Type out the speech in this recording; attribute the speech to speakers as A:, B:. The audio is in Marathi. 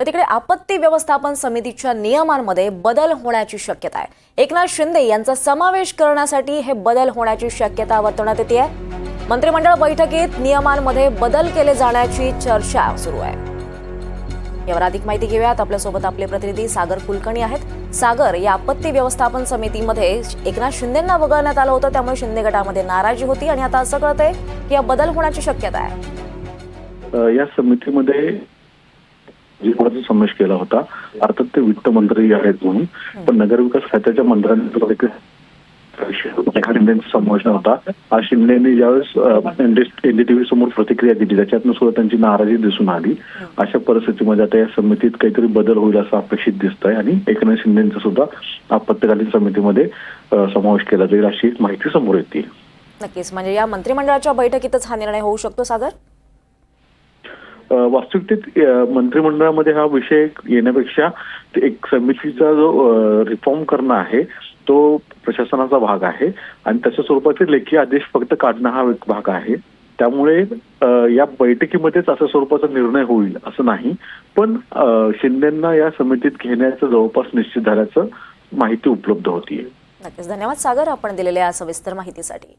A: तर तिकडे आपत्ती व्यवस्थापन समितीच्या नियमांमध्ये बदल होण्याची शक्यता आहे. एकनाथ शिंदे यांचा समावेश करण्यासाठी हे बदल होण्याची शक्यता वर्तवण्यात येते मंत्रिमंडळ बैठकीत नियमांमध्ये बदल केले जाण्याची चर्चा सुरू आहे. यावर अधिक माहिती घेऊयात. आपल्यासोबत आपले प्रतिनिधी सागर कुलकर्णी आहेत. सागर या आपत्ती व्यवस्थापन समितीमध्ये एकनाथ शिंदेंना वगळण्यात आलं होतं त्यामुळे शिंदे गटामध्ये नाराजी होती आणि आता असं कळतंय की या बदल होण्याची शक्यता आहे.
B: या समितीमध्ये जी समावेश केला होता. अर्थात ते वित्त मंत्री आहेत म्हणून. पण नगरविकास खात्याच्या मंत्र्यांनी देखील होता समावेश नव्हता. आज ज्यावेळेस एनडीटीव्ही समोर प्रतिक्रिया दिली त्याच्यातनं सुद्धा त्यांची नाराजी दिसून आली. अशा परिस्थितीमध्ये आता या समितीत काहीतरी बदल होईल असं अपेक्षित दिसत आहे आणि एकनाथ शिंदेचा सुद्धा आपत्कालीन समितीमध्ये समावेश केला जाईल अशी एक माहिती समोर येते.
A: नक्कीच. म्हणजे या मंत्रिमंडळाच्या बैठकीतच हा निर्णय होऊ शकतो सागर?
B: वास्तविकतेत मंत्रिमंडळामध्ये हा विषय येण्यापेक्षा एक समितीचा जो रिफॉर्म करणं आहे तो प्रशासनाचा भाग आहे. आणि त्याच्या स्वरूपाचे लेखी आदेश फक्त काढणं हा एक भाग आहे. त्यामुळे या बैठकीमध्येच अशा स्वरूपाचा निर्णय होईल असं नाही. पण शिंदेना शिंदेंना या समितीत घेण्याचं जवळपास निश्चित झाल्याचं माहिती उपलब्ध होतीये.
A: नक्कीच. धन्यवाद सागर आपण दिलेल्या या सविस्तर माहितीसाठी.